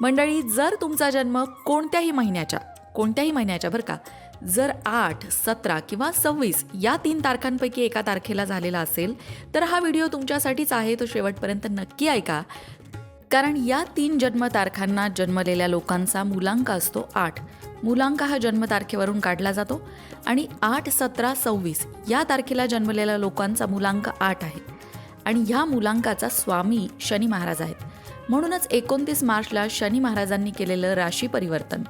मंडळी जर तुमचा जन्म कोणत्याही महिन्याच्या कोणत्याही महिन्याच्या बरं का जर आठ सतरा किंवा सव्वीस या तीन तारखांपैकी एका तारखेला झालेला असेल तर हा व्हिडिओ तुमच्यासाठीच आहे तो शेवटपर्यंत नक्की ऐका. कारण या तीन जन्मतारखांना जन्मलेल्या लोकांचा मुलांक असतो आठ. मुलांक हा जन्मतारखेवरून काढला जातो आणि आठ सतरा सव्वीस या तारखेला जन्मलेल्या लोकांचा मुलांक आठ आहे. आणि ह्या मुलांकाचा स्वामी शनी महाराज आहेत. म्हणूनच एकोणतीस मार्चला शनी महाराजांनी केलेलं राशी परिवर्तन.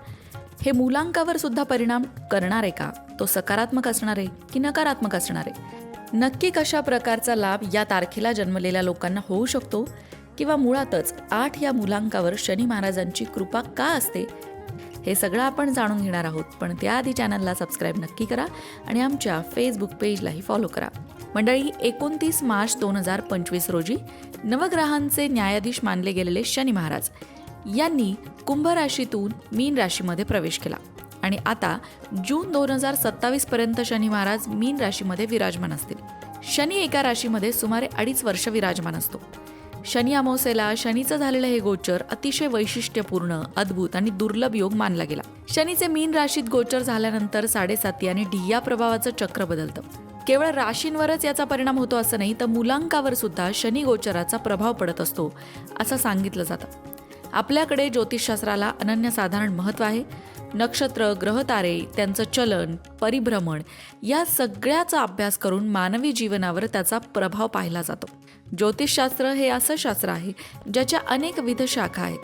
हे मुलांकावर सुद्धा परिणाम करणार आहे का? तो सकारात्मक असणार आहे की नकारात्मक असणार? आहे नक्की कशा प्रकारचा लाभ या तारखेला जन्मलेल्या लोकांना होऊ शकतो? किंवा मुळातच आठ या मुलांकावर शनी महाराजांची कृपा का असते? हे सगळं आपण जाणून घेणार आहोत पण त्याआधी चॅनलला सबस्क्राईब नक्की करा आणि आमच्या फेसबुक पेजलाही फॉलो करा. मंडळी एकोणतीस मार्च दोन हजार पंचवीस रोजी नवग्रहांचे न्यायाधीश मानले गेलेले शनी महाराज यांनी कुंभ राशीतून मीन राशीमध्ये प्रवेश केला आणि आता जून दोन हजार सत्तावीस पर्यंत शनी महाराज मीन राशीमध्ये विराजमान असतील. शनी एका राशीमध्ये सुमारे अडीच वर्ष विराजमान असतो. शनी अमावस्येला शनीचं झालेलं हे गोचर अतिशय वैशिष्ट्यपूर्ण अद्भुत आणि दुर्लभ योग मानला गेला. शनीचे मीन राशीत गोचर झाल्यानंतर साडेसाती आणि ढिया प्रभावाचं चक्र बदलतं. केवळ राशींवरच याचा परिणाम होतो असं नाही तर मुलांकावर सुद्धा शनी गोचराचा प्रभाव पडत असतो असं सांगितलं जातं. आपल्याकडे ज्योतिषशास्त्राला अनन्यसाधारण महत्त्व आहे. नक्षत्र ग्रहतारे त्यांचं चलन परिभ्रमण या सगळ्याचा अभ्यास करून मानवी जीवनावर त्याचा प्रभाव पाहिला जातो. ज्योतिषशास्त्र हे असं शास्त्र आहे ज्याच्या अनेक विध शाखा आहेत.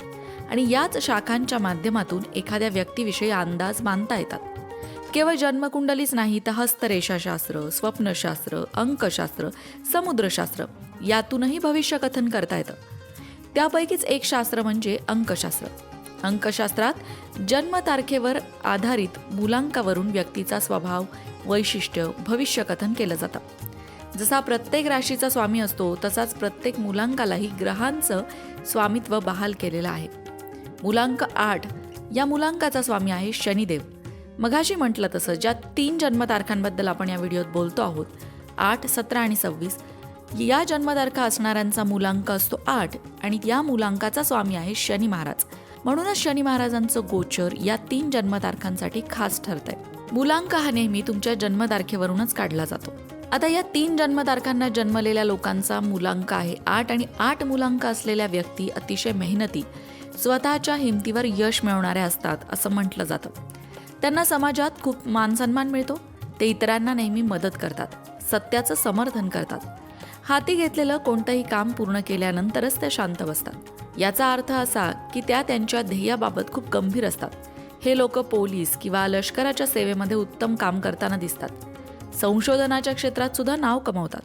आणि याच शाखांच्या माध्यमातून एखाद्या व्यक्तीविषयी अंदाज बांधता येतात. केवळ जन्मकुंडलीच नाही तर हस्तरेषाशास्त्र स्वप्नशास्त्र अंकशास्त्र समुद्रशास्त्र यातूनही भविष्यकथन करता येतं. त्यापैकीच एक शास्त्र म्हणजे अंकशास्त्र. अंकशास्त्रात जन्मतारखेवर आधारित मुलांकावरून व्यक्तीचा स्वभाव वैशिष्ट्य भविष्यकथन केलं जातं. जसा प्रत्येक राशीचा स्वामी असतो तसाच प्रत्येक मुलांकालाही ग्रहांचं स्वामित्व बहाल केलेलं आहे. मुलांक आठ या मुलांकाचा स्वामी आहे शनिदेव. मघाशी म्हटलं तसं ज्या तीन जन्मतारखांबद्दल आपण या व्हिडिओत बोलतो आहोत आठ सतरा आणि सव्वीस या जन्मतारखा असणाऱ्यांचा मुलांक असतो आठ आणि या मुलांकाचा स्वामी आहे शनी महाराज. म्हणूनच शनी महाराजांचं गोचर या तीन जन्मतारखांसाठी खास ठरत आहे मुलांक हा नेहमी तुमच्या जन्मतारखेवरूनच काढला जातो. आता या तीन जन्मतारखांना जन्मलेल्या लोकांचा मुलांक आहे आठ आणि आठ मुलांक असलेल्या व्यक्ती अतिशय मेहनती स्वतःच्या हिमतीवर यश मिळवणाऱ्या असतात असं म्हटलं जातं. त्यांना समाजात खूप मानसन्मान मिळतो. ते इतरांना नेहमी मदत करतात. सत्याचं समर्थन करतात. हाती घेतलेलं कोणतंही काम पूर्ण केल्यानंतरच त्या शांत बसतात. याचा अर्थ असा की त्या त्यांच्या ध्येयाबाबत खूप गंभीर असतात. हे लोक पोलीस किंवा लष्कराच्या सेवेमध्ये उत्तम काम करताना दिसतात. संशोधनाच्या क्षेत्रात सुद्धा नाव कमावतात.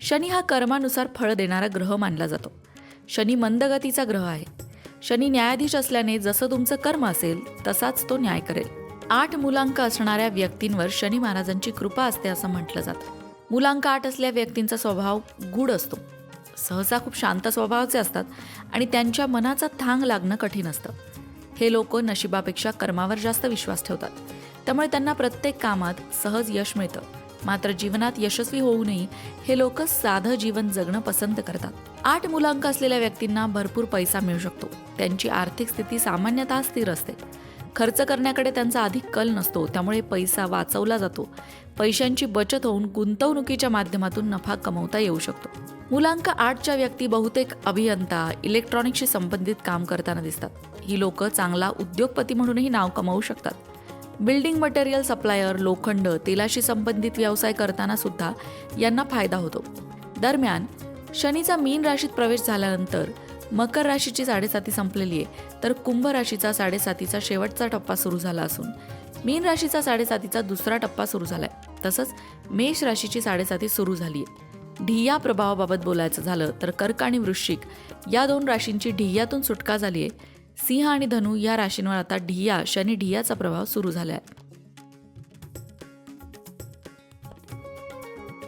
शनी हा कर्मानुसार फळ देणारा ग्रह मानला जातो. शनी मंदगतीचा ग्रह आहे. शनी न्यायाधीश असल्याने जसं तुमचं कर्म असेल तसाच तो न्याय करेल. आठ मुलांक असणाऱ्या व्यक्तींवर शनी महाराजांची कृपा असते असं म्हटलं जातं. मुलांक आठ असल्या व्यक्तींचा स्वभाव गूढ असतो. सहसा खूप शांत स्वभावाचे असतात आणि त्यांच्या मनाचा थांग लागणं कठीण असतं. हे लोक नशिबापेक्षा कर्मावर जास्त विश्वास ठेवतात. त्यामुळे त्यांना प्रत्येक कामात सहज यश मिळतं. मात्र जीवनात यशस्वी होऊनही हे लोक साधं जीवन जगणं पसंत करतात. आठ मुलांक असलेल्या व्यक्तींना भरपूर पैसा मिळू शकतो. त्यांची आर्थिक स्थिती सामान्यतः स्थिर असते. खर्च करण्याकडे त्यांचा अधिक कल नसतो त्यामुळे पैसा वाचवला जातो. पैशांची बचत होऊन गुंतवणुकीच्या माध्यमातून नफा कमवता येऊ शकतो. मुलांक आठच्या व्यक्ती बहुतेक अभियंता इलेक्ट्रॉनिक्सशी संबंधित काम करताना दिसतात. ही लोक चांगला उद्योगपती म्हणूनही नाव कमावू शकतात. बिल्डिंग मटेरियल सप्लायर लोखंड तेलाशी संबंधित व्यवसाय करताना सुद्धा यांना फायदा होतो. दरम्यान शनीचा मीन राशीत प्रवेश झाल्यानंतर मकर राशीची साडेसाती संपलेली आहे तर कुंभ राशीचा साडेसातीचा शेवटचा टप्पा सुरू झाला असून मीन राशीचा साडेसातीचा दुसरा टप्पा सुरू झालाय. तसंच मेष राशीची साडेसाती सुरू झाली आहे. ढिया प्रभावाबाबत बोलायचं झालं तर कर्क आणि वृश्चिक या दोन राशींची ढियातून सुटका झाली आहे. सिंह आणि धनु या राशींवर आता ढिया शनी ढियाचा प्रभाव सुरू झाला आहे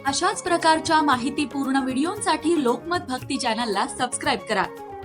अशाच प्रकारच्या माहितीपूर्ण व्हिडिओंसाठी लोकमत भक्ती चॅनलला सबस्क्राईब करा.